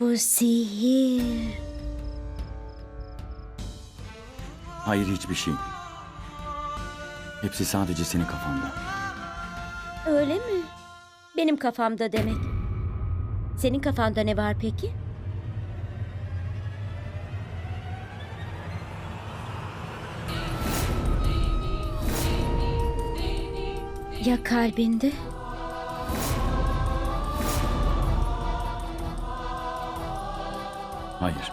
Bu sihir. Hayır hiçbir şey. Hepsi sadece senin kafanda. Öyle mi? Benim kafamda demek. Senin kafanda ne var peki? Ya kalbinde? Hayır.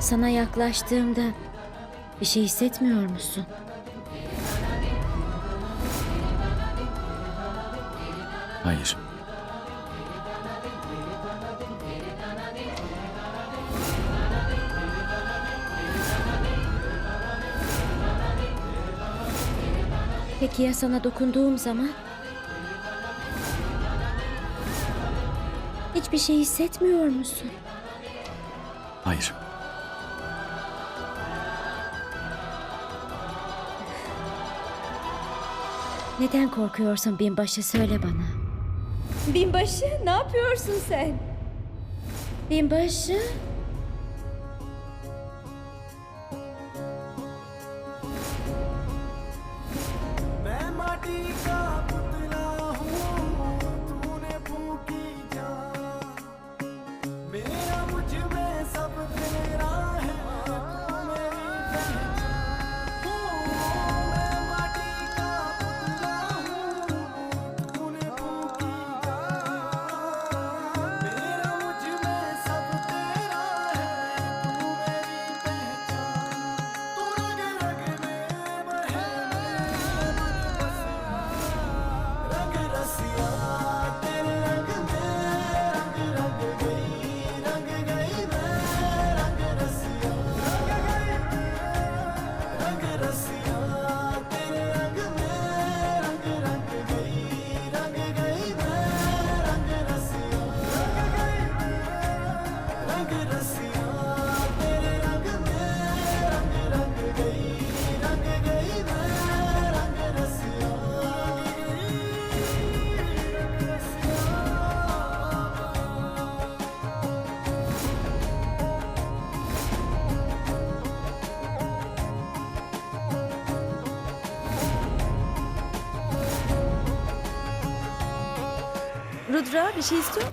Sana yaklaştığımda bir şey hissetmiyor musun? Hayır. Peki ya sana dokunduğum zaman? Hiçbir şey hissetmiyor musun? Hayır. Neden korkuyorsun binbaşı söyle bana. Binbaşı ne yapıyorsun sen? Binbaşı? Rudra bir şey istiyor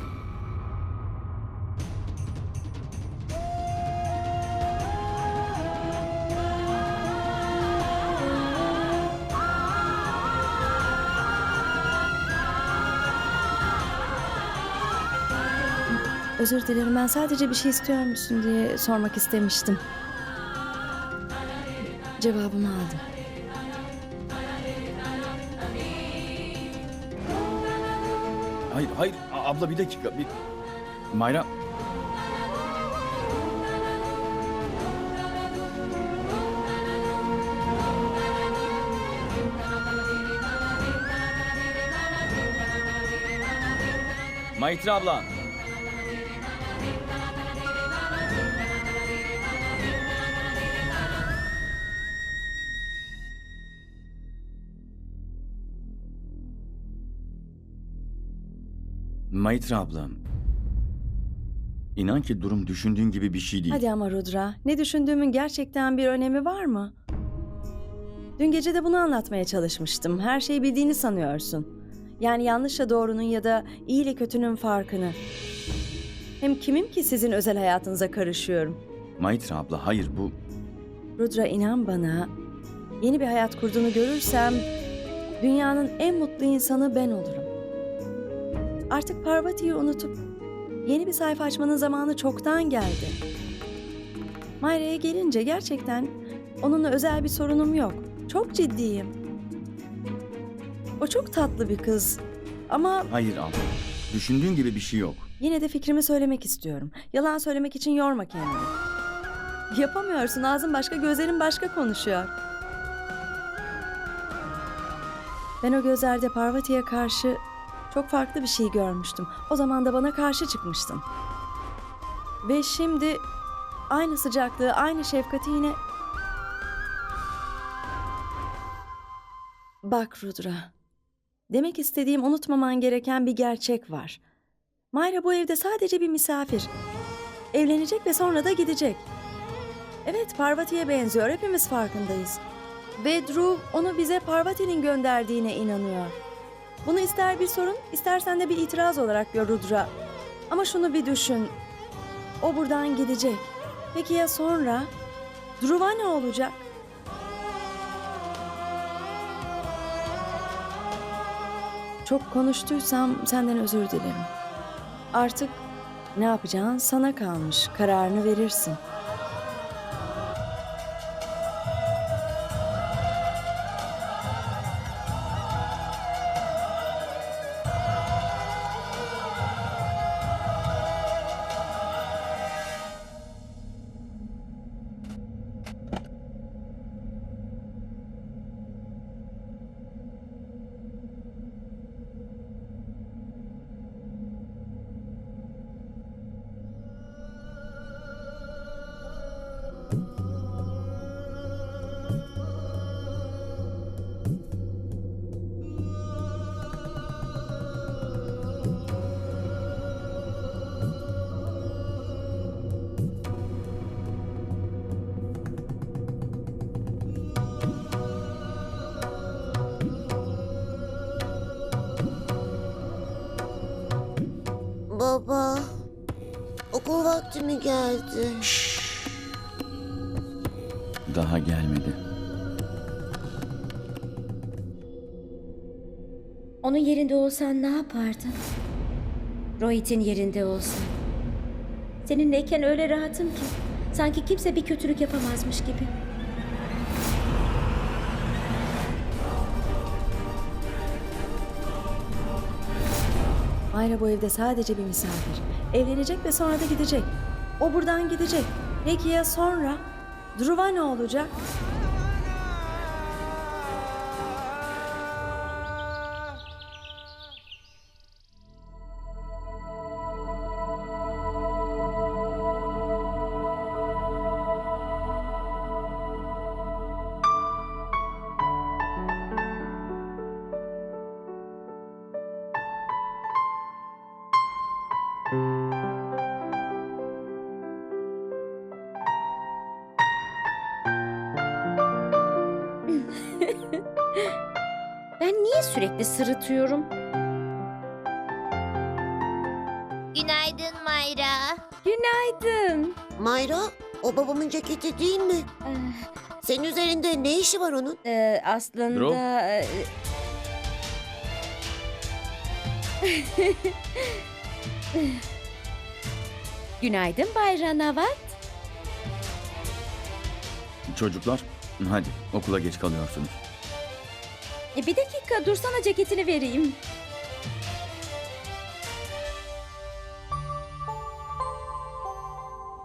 Özür dilerim ben sadece bir şey istiyor musun diye sormak istemiştim. Cevabımı aldım. Hayır, hayır. A- Abla bir dakika. Bir... Mayra. Maytra abla. Maytra ablam. İnan ki durum düşündüğün gibi bir şey değil. Hadi ama Rudra, ne düşündüğümün gerçekten bir önemi var mı? Dün gece de bunu anlatmaya çalışmıştım. Her şeyi bildiğini sanıyorsun. Yani yanlışla doğrunun ya da iyi ile kötünün farkını. Hem kimim ki sizin özel hayatınıza karışıyorum? Maytra abla hayır bu... Rudra inan bana, yeni bir hayat kurduğunu görürsem dünyanın en mutlu insanı ben olurum. Artık Parvati'yi unutup yeni bir sayfa açmanın zamanı çoktan geldi. Mayra'ya gelince gerçekten onunla özel bir sorunum yok. Çok ciddiyim. O çok tatlı bir kız. Ama Hayır abla. Düşündüğün gibi bir şey yok. Yine de fikrimi söylemek istiyorum. Yalan söylemek için yorma kendini. Yapamıyorsun. Ağzın başka, gözlerin başka konuşuyor. Ben o gözlerde Parvati'ye karşı çok farklı bir şey görmüştüm. O zaman da bana karşı çıkmıştın. Ve şimdi aynı sıcaklığı, aynı şefkati yine... Bak Rudra, Demek istediğim unutmaman gereken bir gerçek var. Mayra bu evde sadece bir misafir. Evlenecek ve sonra da gidecek. Evet Parvati'ye benziyor hepimiz farkındayız. Ve Dhruv onu bize Parvati'nin gönderdiğine inanıyor. Bunu ister bir sorun istersen de bir itiraz olarak gör Rudra. Ama şunu bir düşün. O buradan gidecek. Peki ya sonra? Dhruva ne olacak? Çok konuştuysam senden özür dilerim. Artık ne yapacağın sana kalmış. Kararını verirsin. Vakti mi geldi? Daha gelmedi. Onun yerinde olsan ne yapardın? Rohit'in yerinde olsan. Seninleyken öyle rahatım ki. Sanki kimse bir kötülük yapamazmış gibi. Mayra bu evde sadece bir misafir. Evlenecek ve sonra da gidecek. O buradan gidecek. Peki ya sonra? Dhruva ne olacak? Ben niye sürekli sırıtıyorum? Günaydın Mayra. Günaydın. Mayra, o babamın ceketi değil mi? Ee, Senin üzerinde ne işi var onun? e, aslında... Bro. e, Günaydın Bay Ranavat. Çocuklar hadi okula geç kalıyorsunuz. E, bir dakika dursana ceketini vereyim.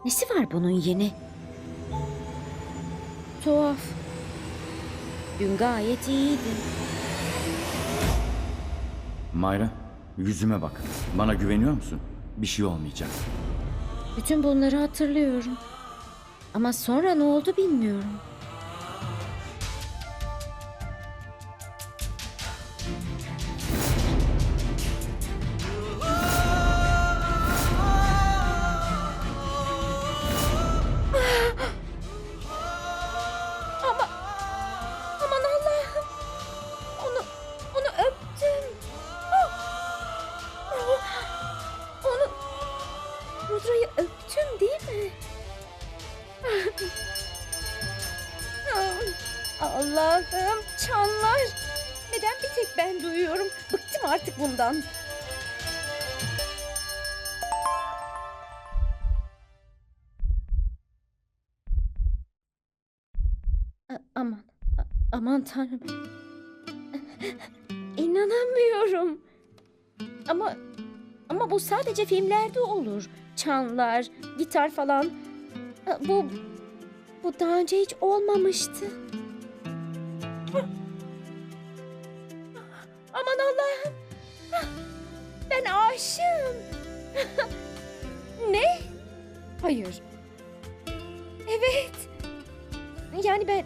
Nesi var bunun yeni? Tuhaf. Dün gayet iyiydi. Mayra yüzüme bak. Bana güveniyor musun? Bir şey olmayacak. Bütün bunları hatırlıyorum. Ama sonra ne oldu bilmiyorum. Tanrım. İnanamıyorum. Ama ama bu sadece filmlerde olur. Çanlar, gitar falan. Bu bu daha önce hiç olmamıştı. Aman Allah'ım. Ben aşığım. ne? Hayır. Evet. Yani ben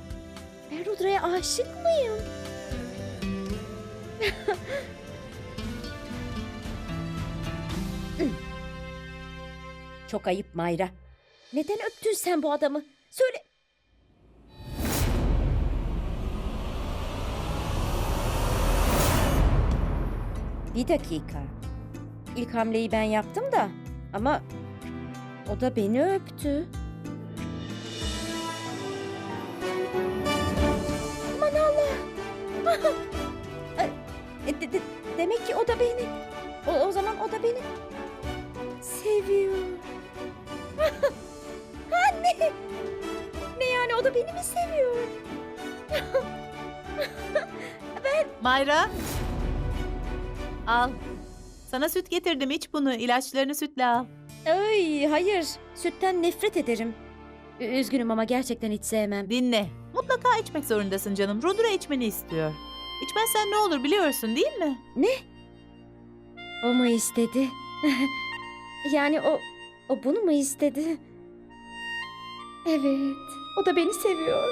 ben Rudra'ya aşık mıyım? Çok ayıp Mayra. Neden öptün sen bu adamı? Söyle. Bir dakika. İlk hamleyi ben yaptım da ama o da beni öptü. E, de- de- demek ki o da beni. O, o zaman o da beni seviyor. Anne! Ne yani o da beni mi seviyor? Mayra. Al. Sana süt getirdim iç bunu. İlaçlarını sütle al. Ay hayır. Sütten nefret ederim. Ü- Üzgünüm ama gerçekten hiç sevmem. Dinle. Mutlaka içmek zorundasın canım. Rudra içmeni istiyor. İçmezsen ne olur biliyorsun değil mi? O mu istedi? yani o o bunu mu istedi? Evet. O da beni seviyor.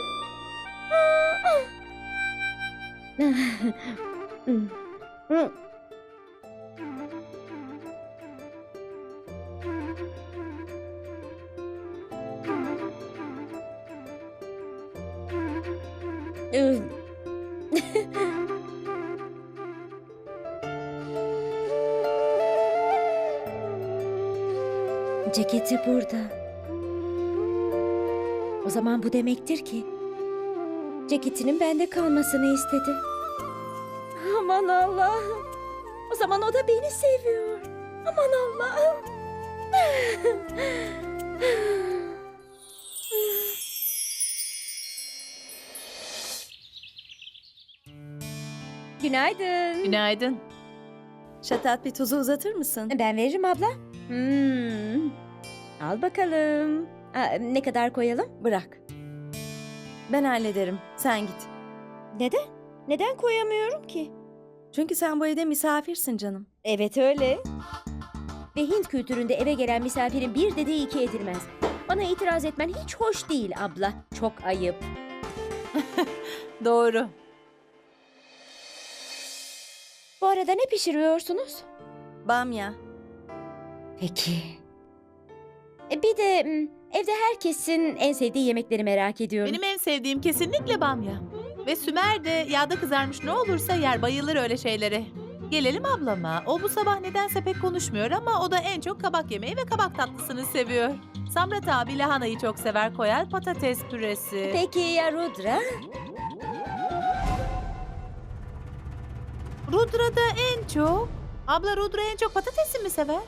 Ceketi burada. O zaman bu demektir ki ceketinin bende kalmasını istedi. Aman Allah'ım. O zaman o da beni seviyor. Aman Allah'ım. Günaydın. Günaydın. Şatat bir tuzu uzatır mısın? Ben veririm abla. Hmm. Al bakalım. Aa, ne kadar koyalım? Bırak. Ben hallederim. Sen git. Neden? Neden koyamıyorum ki? Çünkü sen bu evde misafirsin canım. Evet öyle. Ve Hint kültüründe eve gelen misafirin bir dediği iki edilmez. Bana itiraz etmen hiç hoş değil abla. Çok ayıp. Doğru. Bu arada ne pişiriyorsunuz? Bamya. Peki. E, Bir de evde herkesin en sevdiği yemekleri merak ediyorum. Benim en sevdiğim kesinlikle bamya. Ve Sümer de yağda kızarmış ne olursa yer bayılır öyle şeylere. Gelelim ablama. O bu sabah nedense pek konuşmuyor ama o da en çok kabak yemeği ve kabak tatlısını seviyor. Samrat abi lahanayı çok sever koyar patates püresi. Peki ya Rudra? Rudra da en çok. Abla Rudra en çok patatesi mi sever?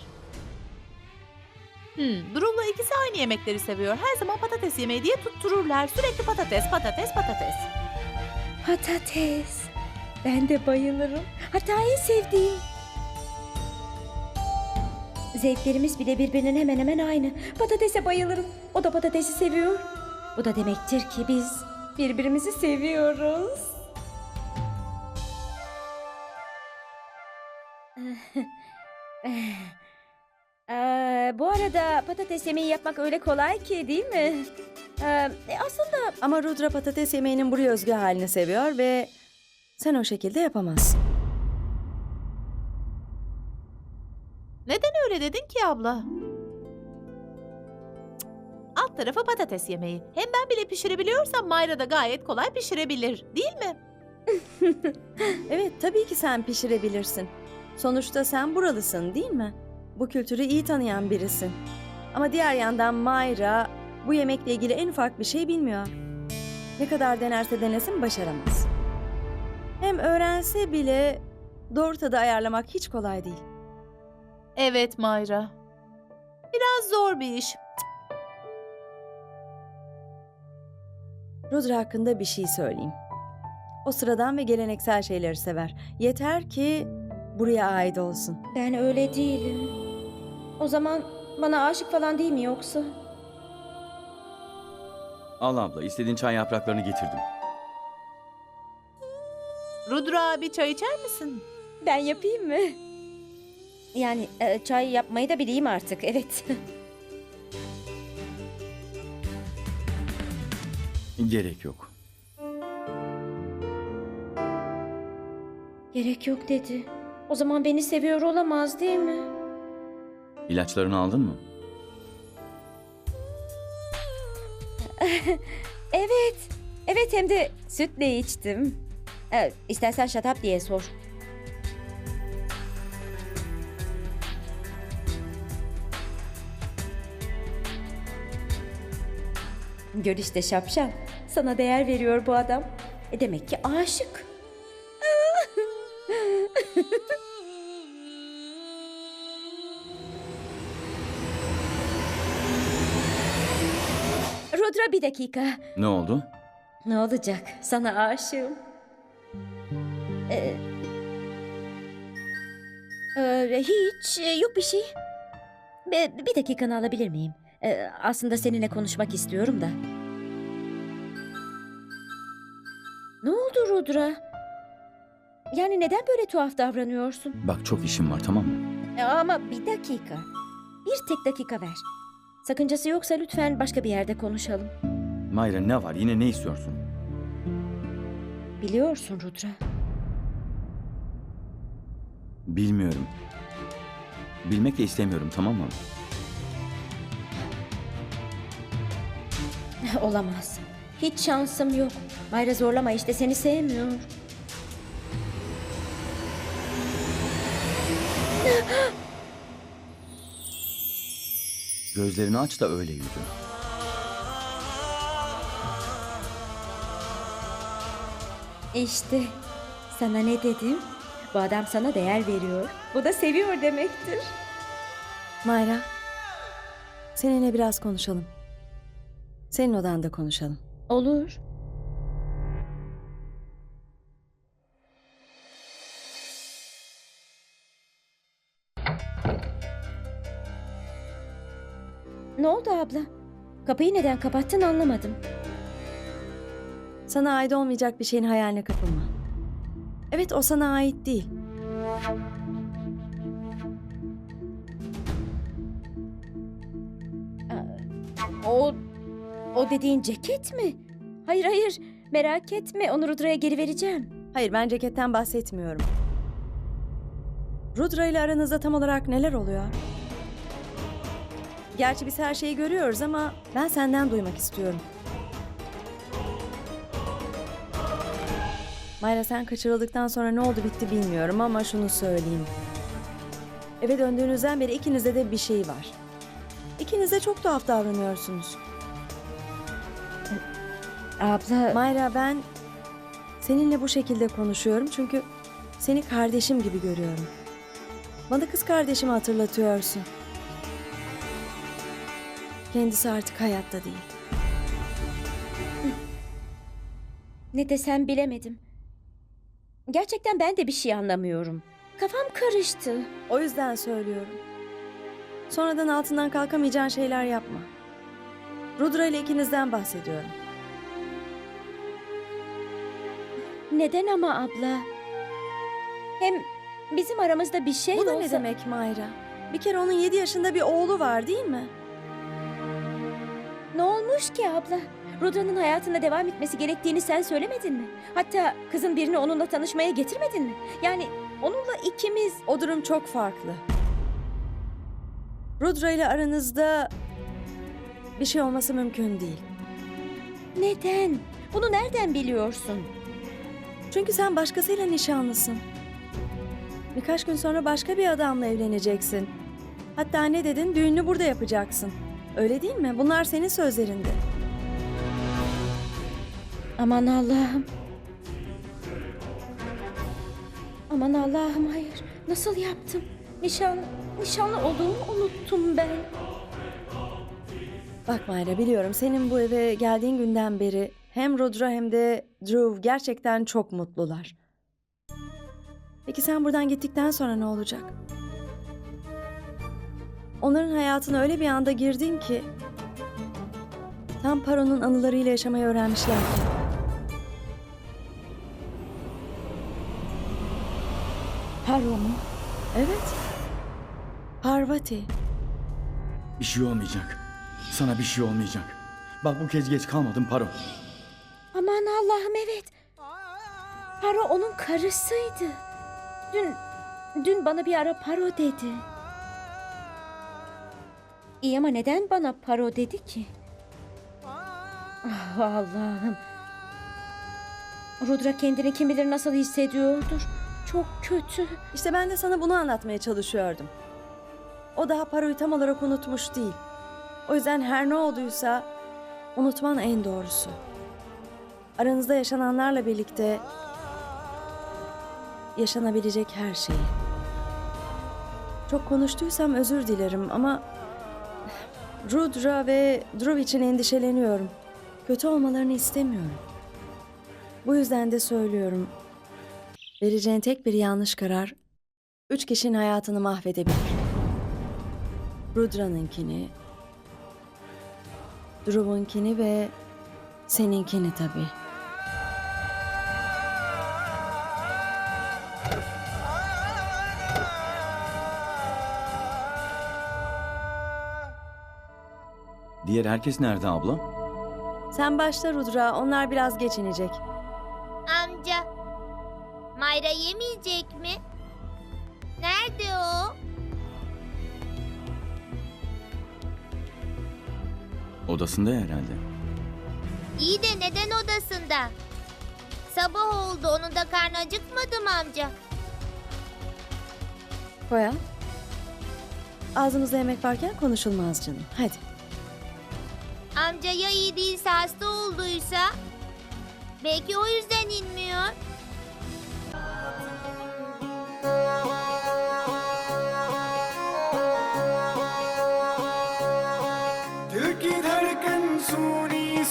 Hmm, Durul'la ikisi aynı yemekleri seviyor. Her zaman patates yemeği diye tuttururlar. Sürekli patates, patates, patates. Patates. Ben de bayılırım. Hatta en sevdiğim. Zevklerimiz bile birbirinin hemen hemen aynı. Patatese bayılırım. O da patatesi seviyor. Bu da demektir ki biz birbirimizi seviyoruz. Ee, bu arada patates yemeği yapmak öyle kolay ki değil mi? Ee, e, aslında Ama Rudra patates yemeğinin buraya özgü halini seviyor ve sen o şekilde yapamazsın. Neden öyle dedin ki abla? Cık, Alt tarafı patates yemeği. Hem ben bile pişirebiliyorsam Mayra da gayet kolay pişirebilir. Değil mi? Evet tabii ki sen pişirebilirsin. Sonuçta sen buralısın değil mi? Bu kültürü iyi tanıyan birisin. Ama diğer yandan Mayra bu yemekle ilgili en ufak bir şey bilmiyor. Ne kadar denerse denesin başaramaz. Hem öğrense bile doğru tadı ayarlamak hiç kolay değil. Evet Mayra. Biraz zor bir iş. Rudra hakkında bir şey söyleyeyim. O sıradan ve geleneksel şeyleri sever. Yeter ki buraya ait olsun. Ben öyle değilim. O zaman bana aşık falan değil mi yoksa? Al abla istediğin çay yapraklarını getirdim. Rudra abi çay içer misin? Ben yapayım mı? Yani e, çay yapmayı da bileyim artık, evet. Gerek yok. Gerek yok dedi. O zaman beni seviyor olamaz değil mi? İlaçlarını aldın mı? Evet. Evet hem de sütle içtim. Ee, istersen up diye sor. Gör işte şapşal. Sana değer veriyor bu adam. E demek ki aşık. Bir dakika. Ne oldu? Ne olacak? Sana aşığım. Ee, e, hiç e, yok bir şey. Bir, bir dakikanı alabilir miyim? Ee, aslında seninle konuşmak istiyorum da. Ne oldu Rudra? Yani neden böyle tuhaf davranıyorsun? Bak çok işim var tamam mı? Ama bir dakika. Bir tek dakika ver. Sakıncası yoksa lütfen başka bir yerde konuşalım. Mayra ne var yine ne istiyorsun? Biliyorsun Rudra. Bilmiyorum. Bilmek de istemiyorum tamam mı? Olamaz. Hiç şansım yok. Mayra zorlama işte seni sevmiyor. Gözlerini aç da öyle yürü. İşte sana ne dedim? Bu adam sana değer veriyor. Bu da seviyor demektir. Mayra, seninle biraz konuşalım. Senin odanda konuşalım. Olur. Oldu abla? Kapıyı neden kapattın anlamadım. Sana ait olmayacak bir şeyin hayaline kapılma. Evet o sana ait değil. O o dediğin ceket mi? Hayır hayır merak etme onu Rudra'ya geri vereceğim. Hayır ben ceketten bahsetmiyorum. Rudra ile aranızda tam olarak neler oluyor? Gerçi biz her şeyi görüyoruz ama ben senden duymak istiyorum. Mayra sen kaçırıldıktan sonra ne oldu bitti bilmiyorum ama şunu söyleyeyim. Eve döndüğünüzden beri ikinizde de bir şey var. İkiniz de çok tuhaf davranıyorsunuz. Abla Mayra ben seninle bu şekilde konuşuyorum çünkü seni kardeşim gibi görüyorum. Bana kız kardeşimi hatırlatıyorsun. Kendisi artık hayatta değil. ne desem bilemedim. Gerçekten ben de bir şey anlamıyorum. Kafam karıştı. O yüzden söylüyorum. Sonradan altından kalkamayacağın şeyler yapma. Rudra ile ikinizden bahsediyorum. Neden ama abla? Hem bizim aramızda bir şey Bu da olsa... ne demek Mayra? Bir kere onun 7 yaşında bir oğlu var değil mi? Olmuş ki abla? Rudra'nın hayatında devam etmesi gerektiğini sen söylemedin mi? Hatta kızın birini onunla tanışmaya getirmedin mi? Yani onunla ikimiz... O durum çok farklı. Rudra ile aranızda bir şey olması mümkün değil. Neden? Bunu nereden biliyorsun? Çünkü sen başkasıyla nişanlısın. Birkaç gün sonra başka bir adamla evleneceksin. Hatta ne dedin? Düğünü burada yapacaksın. Öyle değil mi? Bunlar senin sözlerinde. Aman Allah'ım. Aman Allah'ım hayır. Nasıl yaptım? Nişan, nişanlı olduğumu unuttum ben. Bak Mayra biliyorum senin bu eve geldiğin günden beri hem Rudra hem de Drew gerçekten çok mutlular. Peki sen buradan gittikten sonra ne olacak? Onların hayatına öyle bir anda girdin ki tam Paro'nun anılarıyla yaşamayı öğrenmişler. Paro mu? Evet. Parvati. Bir şey olmayacak. Sana bir şey olmayacak. Bak bu kez geç kalmadım Paro. Aman Allah'ım evet. Paro onun karısıydı. Dün, dün bana bir ara paro dedi. İyi ama neden bana paro dedi ki? Ah, Allah'ım. Rudra kendini kim bilir nasıl hissediyordur. Çok kötü. İşte ben de sana bunu anlatmaya çalışıyordum. O daha paroyu tam olarak unutmuş değil. O yüzden her ne olduysa unutman en doğrusu. Aranızda yaşananlarla birlikte yaşanabilecek her şeyi. Çok konuştuysam özür dilerim ama Rudra ve Dhruv için endişeleniyorum. Kötü olmalarını istemiyorum. Bu yüzden de söylüyorum. Vereceğin tek bir yanlış karar üç kişinin hayatını mahvedebilir. Rudra'nınkini, Dhruv'unkini ve seninkini tabii. Diğer herkes nerede abla? Sen başla Rudra, onlar biraz geç inecek. Amca. Mayra yemeyecek mi? Nerede o? Odasında herhalde. İyi de neden odasında? Sabah oldu onun da karnı acıkmadı mı amca? Koya. Ağzımızda yemek varken konuşulmaz canım. Hadi. Amca ya iyi değilse hasta olduysa? Belki o yüzden inmiyor.